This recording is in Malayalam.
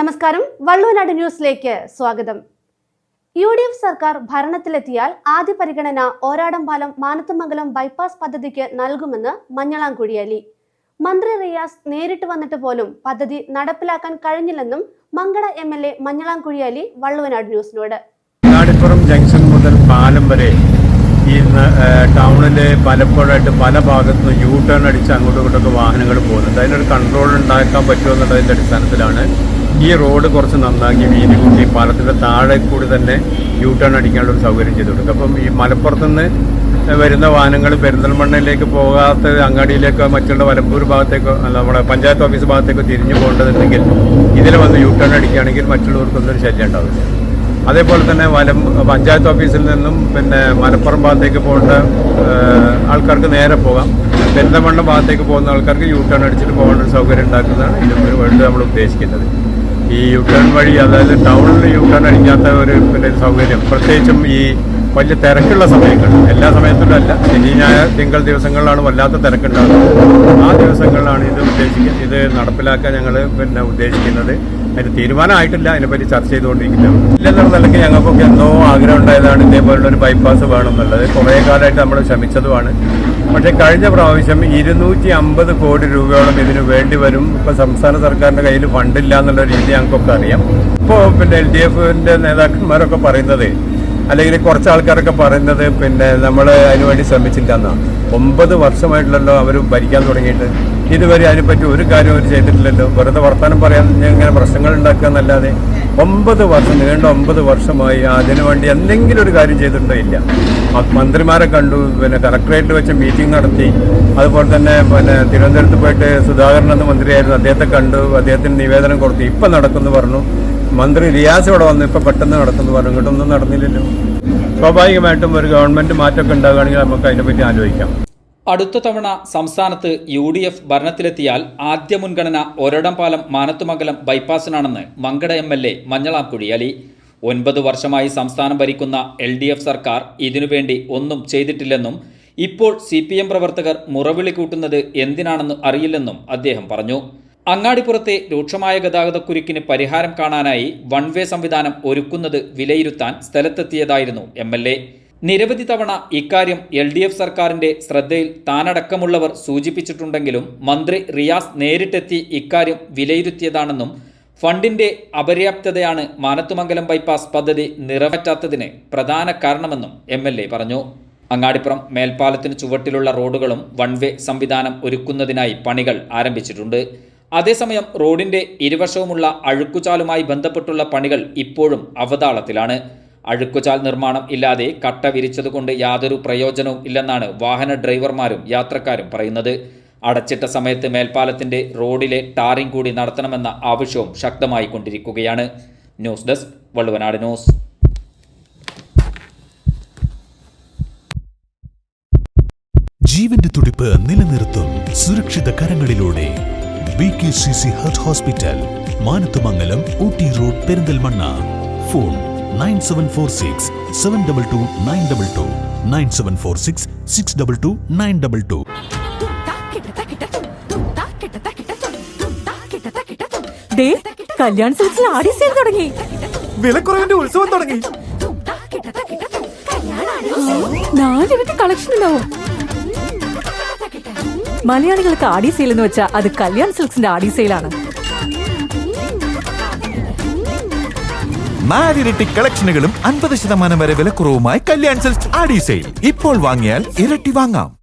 നമസ്കാരം. വള്ളുവനാട് ന്യൂസിലേക്ക് സ്വാഗതം. യു ഡി എഫ് സർക്കാർ ഭരണത്തിലെത്തിയാൽ ആദ്യ പരിഗണന ഓരാടംപാലം മാനത്തുമംഗലം ബൈപ്പാസ് പദ്ധതിക്ക് നൽകുമെന്ന് മഞ്ഞളാംകുഴിയലി മന്ത്രി റിയാസ് നേരിട്ട് വന്നിട്ട് പോലും പദ്ധതി നടപ്പിലാക്കാൻ കഴിഞ്ഞില്ലെന്നും Mankada M L A Manjalamkuzhi Ali Valluvanad ന്യൂസിനോട്. ജംഗ്ഷൻ മുതൽ പാലം വരെ ഈ ന- ടൗണിലെ പലപ്പോഴായിട്ട് പല ഭാഗത്തു നിന്ന് യൂ ടേൺ അടിച്ച് അങ്ങോട്ടും ഇങ്ങോട്ടൊക്കെ വാഹനങ്ങൾ പോകുന്നുണ്ട്. അതിനൊരു കൺട്രോൾ ഉണ്ടാക്കാൻ പറ്റുമെന്നുള്ളതിന്റെ അടിസ്ഥാനത്തിലാണ് ഈ റോഡ് കുറച്ച് നന്നാക്കി വീതി കൂട്ടി പാലത്തിന്റെ താഴെ കൂടി തന്നെ യൂ ടേൺ അടിക്കാനുള്ള ഒരു സൗകര്യം ചെയ്തു കൊടുക്കും അപ്പം ഈ മലപ്പുറത്തുനിന്ന് വരുന്ന വാഹനങ്ങൾ പെരിന്തൽമണ്ണയിലേക്ക് പോകാത്ത അങ്ങാടിയിലേക്കോ മറ്റുള്ള വലപ്പൂർ ഭാഗത്തേക്കോ അല്ല നമ്മുടെ പഞ്ചായത്ത് ഓഫീസ് ഭാഗത്തേക്കോ തിരിഞ്ഞു പോകേണ്ടതുണ്ടെങ്കിൽ ഇതിൽ വന്ന് യൂ ടേൺ അടിക്കുകയാണെങ്കിൽ മറ്റുള്ളവർക്കൊന്നും ഒരു ശല്യം ഉണ്ടാവില്ല. അതേപോലെ തന്നെ വലം പഞ്ചായത്ത് ഓഫീസിൽ നിന്നും പിന്നെ മലപ്പുറം ഭാഗത്തേക്ക് പോകേണ്ട ആൾക്കാർക്ക് നേരെ പോകാം. പെരിന്തൽമണ്ണ ഭാഗത്തേക്ക് പോകുന്ന ആൾക്കാർക്ക് യൂ ടേൺ അടിച്ചിട്ട് പോകേണ്ട ഒരു സൗകര്യം ഉണ്ടാക്കുന്നതാണ് ഇതിൽ വേണ്ടി നമ്മൾ ഉദ്ദേശിക്കുന്നത്. ഈ യു ടേൺ വഴി അതായത് ടൗണിൽ യു ടേൺ അടിക്കാത്ത ഒരു പിന്നെ സൗകര്യം. പ്രത്യേകിച്ചും ഈ വലിയ തിരക്കുള്ള സമയങ്ങളിൽ എല്ലാ സമയത്തും അല്ല ശനി ഞായർ തിങ്കൾ ദിവസങ്ങളിലാണ് വല്ലാത്ത തിരക്കുണ്ടാകുന്നത്. ആ ദിവസങ്ങളിലാണ് ഇത് ഉദ്ദേശിക്കുന്നത് ഇത് നടപ്പിലാക്കാൻ ഞങ്ങൾ പിന്നെ ഉദ്ദേശിക്കുന്നത്. അതിന് തീരുമാനമായിട്ടില്ല അതിനെപ്പറ്റി ചർച്ച ചെയ്തുകൊണ്ടിരിക്കുന്നു. ഇല്ലെന്നുള്ള നിലയ്ക്ക് ഞങ്ങൾക്കൊക്കെ എന്തോ ആഗ്രഹം ഉണ്ടായതാണ് ഇതേപോലുള്ള ഒരു ബൈപ്പാസ് വേണമെന്നുള്ളത് കുറേ കാലമായിട്ട് നമ്മൾ ശ്രമിച്ചതുമാണ്. പക്ഷേ കഴിഞ്ഞ പ്രാവശ്യം ഇരുന്നൂറ്റി അമ്പത് കോടി രൂപയോളം ഇതിന് വേണ്ടി വരും. ഇപ്പൊ സംസ്ഥാന സർക്കാരിന്റെ കയ്യിൽ ഫണ്ടില്ല എന്നുള്ള രീതി ഞങ്ങൾക്കൊക്കെ അറിയാം. ഇപ്പോൾ പിന്നെ എൽ ഡി എഫിന്റെ നേതാക്കന്മാരൊക്കെ പറയുന്നത് അല്ലെങ്കിൽ കുറച്ച് ആൾക്കാരൊക്കെ പറയുന്നത് പിന്നെ നമ്മൾ അതിനുവേണ്ടി ശ്രമിച്ചില്ല എന്നാണ് ഒമ്പത് വർഷമായിട്ടുള്ളല്ലോ അവർ ഭരിക്കാൻ തുടങ്ങിയിട്ട്. ഇതുവരെ അതിനെപ്പറ്റി ഒരു കാര്യം അവർ ചെയ്തിട്ടില്ലല്ലോ. വെറുതെ വർത്തമാനം പറയാൻ ഇങ്ങനെ പ്രശ്നങ്ങൾ ഉണ്ടാക്കുക എന്നല്ലാതെ ഒമ്പത് വർഷം നീണ്ട ഒമ്പത് വർഷമായി അതിനു വേണ്ടി എന്തെങ്കിലും ഒരു കാര്യം ചെയ്തിട്ടുണ്ടോ ഇല്ല. മന്ത്രിമാരെ കണ്ടു പിന്നെ കലക്ടറേറ്റിൽ വെച്ച് മീറ്റിംഗ് നടത്തി. അതുപോലെ തന്നെ പിന്നെ തിരുവനന്തപുരത്ത് പോയിട്ട് സുധാകരൻ എന്ന മന്ത്രിയായിരുന്നു അദ്ദേഹത്തെ കണ്ടു അദ്ദേഹത്തിന് നിവേദനം കൊടുത്തു. ഇപ്പം നടക്കുന്നു പറഞ്ഞു. മന്ത്രി റിയാസ് ഇവിടെ വന്നു ഇപ്പം പെട്ടെന്ന് നടക്കുന്നു പറഞ്ഞു. ഇങ്ങോട്ടൊന്നും നടന്നില്ലല്ലോ. സ്വാഭാവികമായിട്ടും ഒരു ഗവൺമെന്റ് മാറ്റമൊക്കെ ഉണ്ടാകുകയാണെങ്കിൽ നമുക്ക് അതിനെപ്പറ്റി ആലോചിക്കാം. അടുത്ത തവണ സംസ്ഥാനത്ത് യു ഡി എഫ് ഭരണത്തിലെത്തിയാൽ ആദ്യ മുൻഗണന Oradampalam Manathumangalam ബൈപ്പാസിനാണെന്ന് Mankada M L A Manjalamkuzhi Ali. ഒൻപത് വർഷമായി സംസ്ഥാനം ഭരിക്കുന്ന എൽ ഡി എഫ് സർക്കാർ ഇതിനുവേണ്ടി ഒന്നും ചെയ്തിട്ടില്ലെന്നും ഇപ്പോൾ സി പി എം പ്രവർത്തകർ മുറവിളി കൂട്ടുന്നത് എന്തിനാണെന്ന് അറിയില്ലെന്നും അദ്ദേഹം പറഞ്ഞു. അങ്ങാടിപ്പുറത്തെ രൂക്ഷമായ ഗതാഗതക്കുരുക്കിന് പരിഹാരം കാണാനായി വൺ വേ സംവിധാനം ഒരുക്കുന്നത് വിലയിരുത്താൻ സ്ഥലത്തെത്തിയതായിരുന്നു എം. നിരവധി തവണ ഇക്കാര്യം എൽ ഡി എഫ് സർക്കാരിന്റെ ശ്രദ്ധയിൽ താനടക്കമുള്ളവർ സൂചിപ്പിച്ചിട്ടുണ്ടെങ്കിലും മന്ത്രി റിയാസ് നേരിട്ടെത്തി ഇക്കാര്യം വിലയിരുത്തിയതാണെന്നും ഫണ്ടിന്റെ അപര്യാപ്തതയാണ് മാനത്തുമംഗലം ബൈപ്പാസ് പദ്ധതി നിറവേറ്റാത്തതിന് പ്രധാന കാരണമെന്നും എം പറഞ്ഞു. അങ്ങാടിപ്പുറം മേൽപ്പാലത്തിന് ചുവട്ടിലുള്ള റോഡുകളും വൺവേ സംവിധാനം ഒരുക്കുന്നതിനായി പണികൾ ആരംഭിച്ചിട്ടുണ്ട്. അതേസമയം റോഡിന്റെ ഇരുവശവുമുള്ള അഴുക്കുചാലുമായി ബന്ധപ്പെട്ടുള്ള പണികൾ ഇപ്പോഴും അവതാളത്തിലാണ്. അഴുക്കുചാൽ നിർമ്മാണം ഇല്ലാതെ കട്ട വിരിച്ചതുകൊണ്ട് യാതൊരു പ്രയോജനവും ഇല്ലെന്നാണ് വാഹന ഡ്രൈവർമാരും യാത്രക്കാരും പറയുന്നത്. അടച്ചിട്ട സമയത്ത് മേൽപ്പാലത്തിന്റെ റോഡിലെ ടാറിംഗ് കൂടി നടത്തണമെന്ന ആവശ്യവും ശക്തമായി കൊണ്ടിരിക്കുകയാണ്. News desk Valluvanad news. ജീവന്റെ തുടിപ്പ് നിലനിർത്തും സുരക്ഷിത കരങ്ങളിലൂടെ. Hospital road Perinthalmanna. Phone nine seven four six seven double two nine double two nine seven four six six double two nine double two. ദേ കല്യാൺ സിൽസിൽ ആടി സെയിൽ തുടങ്ങി. വിലക്കുറവിന്റെ ഉത്സവം തുടങ്ങി. നാലിരട്ടി കളക്ഷൻ ഉണ്ടാവും. മലയാളികൾക്ക് ആടി സെയിൽ എന്ന് വെച്ചാൽ അത് കല്യാൺ സിൽക്സിന്റെ ആടി സെയിലാണ്. നാലിരട്ടി കളക്ഷനുകളും അൻപത് ശതമാനം വരെ വിലക്കുറവുമായി കല്യാൺ സിൽക്സ് ആഡി സെയിൽ. ഇപ്പോൾ വാങ്ങിയാൽ ഇരട്ടി വാങ്ങാം.